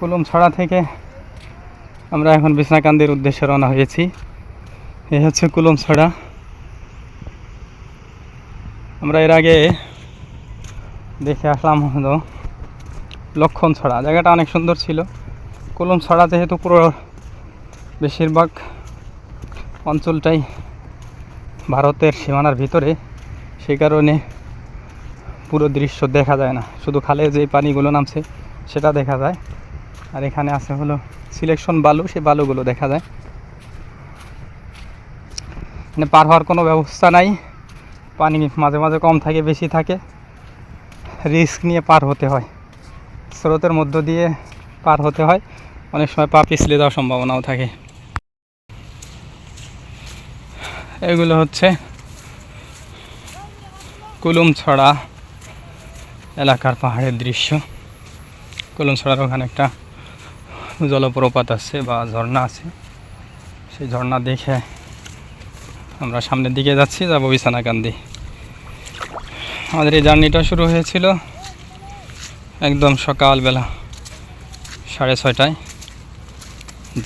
কুলুম ছড়া থেকে আমরা এখন বিছনাকান্দির উদ্দেশ্যে রওনা হয়েছি। এই হচ্ছে কুলুম ছড়া। আমরা এর আগে দেখে আসলাম হলো লক্ষণ ছড়া। জায়গাটা অনেক সুন্দর ছিল। কুলুম ছড়া যেহেতু পুরো বেশিরভাগ অঞ্চলটাই ভারতের সীমানার ভিতরে সেই কারণে পুরো দৃশ্য দেখা যায় না। শুধু খালে যে পানিগুলো নামছে, সেটা দেখা যায়। আর এখানে আছে হলো সিলেকশন বালু, সেই বালুগুলো দেখা যায়। মানে পার হওয়ার কোনো ব্যবস্থা নাই। পানি মাঝে মাঝে কম থাকে, বেশি থাকে। রিস্ক নিয়ে পার হতে হয়। স্রোতের মধ্য দিয়ে পার হতে হয়। অনেক সময় পা পিছলে যাওয়ার সম্ভাবনাও থাকে। এগুলো হচ্ছে কুলুমছড়া এলাকার পাহাড়ের দৃশ্য। কুলুমছড়ার ওখানে একটা জলপ্রপাত আছে বা ঝর্ণা আছে, সেই ঝর্ণা দেখে আমরা সামনের দিকে যাচ্ছি, যাব বিছানাকান্দি। আমাদের এই জার্নিটা শুরু হয়েছিল একদম সকালবেলা সাড়ে ছয়টায়।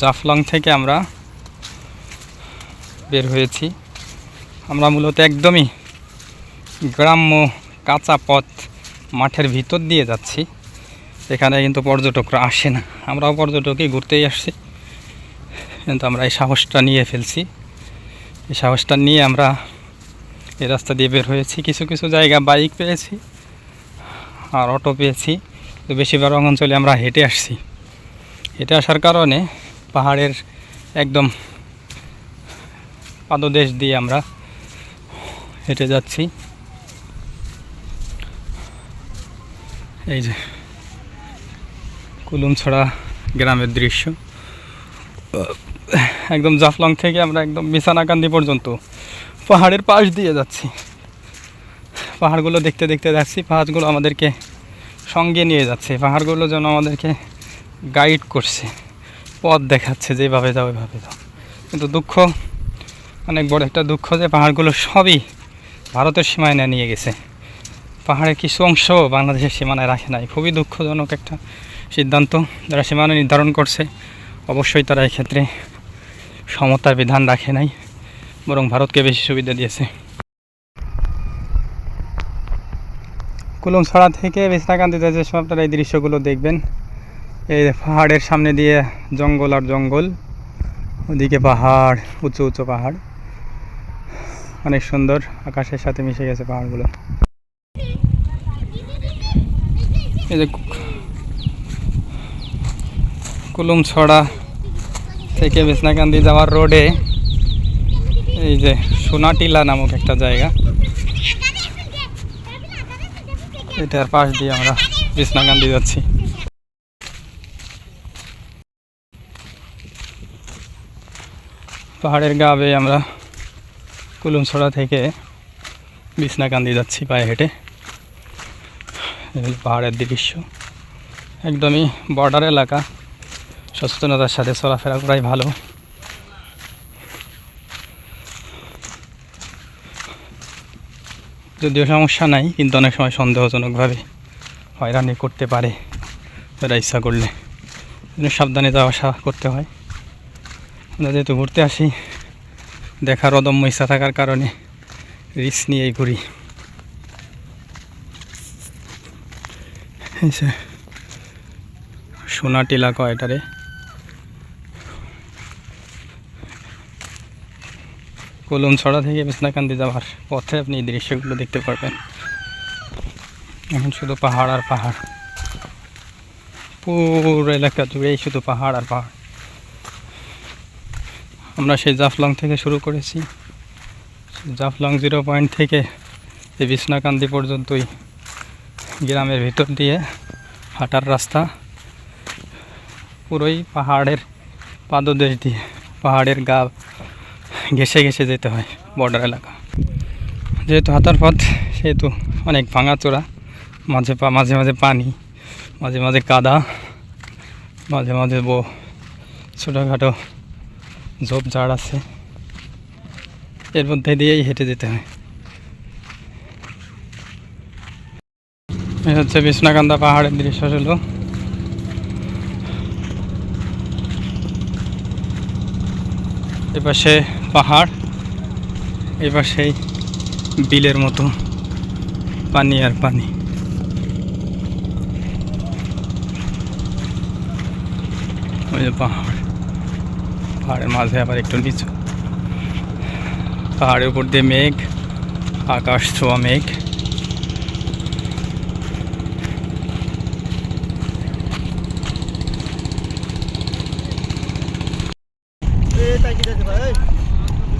জাফলং থেকে আমরা বের হয়েছি। আমরা মূলত একদমই গ্রাম্য কাঁচা পথ মাঠের ভিতর দিয়ে যাচ্ছি। এখানে কিন্তু পর্যটকরা আসে না। আমরাও পর্যটকই ঘুরতেই আসছি। কিন্তু আমরা এই সাহসটা নিয়ে ফেলছি। এই সাহসটা নিয়ে আমরা এই রাস্তা দিয়ে বের হয়েছি। কিছু কিছু জায়গা বাইক পেয়েছি আর অটো পেয়েছি। তো বেশিরভাগ অঞ্চলে আমরা হেঁটে আসছি। হেঁটে আসার কারণে পাহাড়ের একদম পাদদেশ দিয়ে আমরা হেঁটে যাচ্ছি। এই যে কুলুমছড়া গ্রামের দৃশ্য। একদম জাফলং থেকে আমরা একদম বিছানাকান্দি পর্যন্ত পাহাড়ের পাশ দিয়ে যাচ্ছি। পাহাড়গুলো দেখতে দেখতে যাচ্ছি, পাহাড়গুলো আমাদেরকে সঙ্গে নিয়ে যাচ্ছে। পাহাড়গুলো যেন আমাদেরকে গাইড করছে, পথ দেখাচ্ছে, যেভাবে যাও ওইভাবে যাও। কিন্তু দুঃখ, অনেক বড় একটা দুঃখ যে পাহাড়গুলো সবই ভারতের সীমায় নিয়ে গেছে। পাহাড়ের কিছু অংশ বাংলাদেশের সীমানায় রাখে নাই। খুবই দুঃখজনক একটা সিদ্ধান্ত যারা সীমানা নির্ধারণ করছে, অবশ্যই তারা এক্ষেত্রে সমতার বিধান রাখে নাই, বরং ভারতকে বেশি সুবিধা দিয়েছে। কুলুমছড়া থেকে বিছনাকান্দিতে যে সব আপনারা এই দৃশ্যগুলো দেখবেন, এই পাহাড়ের সামনে দিয়ে জঙ্গল আর জঙ্গল, ওদিকে পাহাড়, উঁচু উঁচু পাহাড়। অনেক সুন্দর আকাশের সাথে মিশে গেছে পাহাড়গুলো। এই যে কুলুমছড়া থেকে বিছনাকান্দি যাওয়ার রোডে এই যে সোনাটিলা নামক একটা জায়গা। এটার পাশ দিয়ে আমরা বিছনাকান্দি যাচ্ছি। পাহাড়ের গা বেয়ে আমরা কুলুমছড়া থেকে বিছনাকান্দি যাচ্ছি পায়ে হেঁটে। পাহাড়ের দৃশ্য। একদমই বর্ডার এলাকা। সচেতনতার সাথে চলাফেরা করাই ভালো। যদিও সমস্যা নাই, কিন্তু অনেক সময় সন্দেহজনকভাবে হয়রানি করতে পারে এরা ইচ্ছা করলে। সাবধানে যাওয়া আসা করতে হয়। আমরা যেহেতু ঘুরতে আসি, দেখার অদম্য ইচ্ছা থাকার কারণে রিস্ক নিয়েই ঘুরি। সোনা যে সোনাটিলা কয় এটারে কলমছড়া থেকে বিছনাকান্দি যাওয়ার পথে আপনি এই দৃশ্যগুলো দেখতে পারবেন। এখন শুধু পাহাড় আর পাহাড়। পুরো এলাকা জুড়েই শুধু পাহাড় আর পাহাড়। আমরা সেই জাফলং থেকে শুরু করেছি। জাফলং জিরো পয়েন্ট থেকে এই বিছনাকান্দি পর্যন্তই গ্রামের ভিতর দিয়ে হাঁটার রাস্তা। পুরোই পাহাড়ের পাদদেশ দিয়ে, পাহাড়ের গা ঘেসে ঘেসে যেতে হয় বর্ডার এলাকা। যেহেতু হাতার পথ, সেহেতু অনেক ভাঙা চোরা মাঝে মাঝে মাঝে পানি, মাঝে মাঝে কাদা, মাঝে মাঝে বো, ছোটোখাটো ঝোপঝাড় আছে। এর মধ্যে দিয়েই হেঁটে যেতে হয়। এটা হচ্ছে বিষ্ণাকান্দা পাহাড়ের দৃশ্য ছিল এপাশে পাহাড়। এপাশেই বিলের মতো পানি আর পানি। ওই যে পাহাড়। পাহাড়ের মাঝে আবার একটু নিচু। পাহাড়ের উপর দিয়ে মেঘ আকাশ ছোঁয়া মেঘ। Eh, tak kita tu,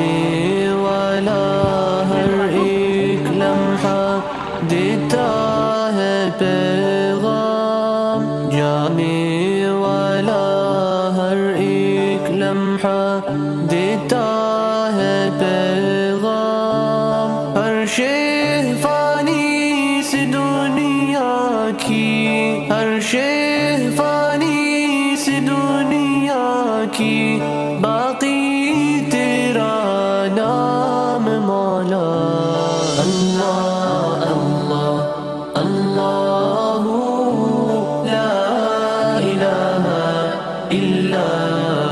عالمي ولا هر إقلام حديته بيغام جامي ولا هر إقلام حديته بيغام هر شيء فاني سي دنيا کی هر شيء فاني سي دنيا کی إلا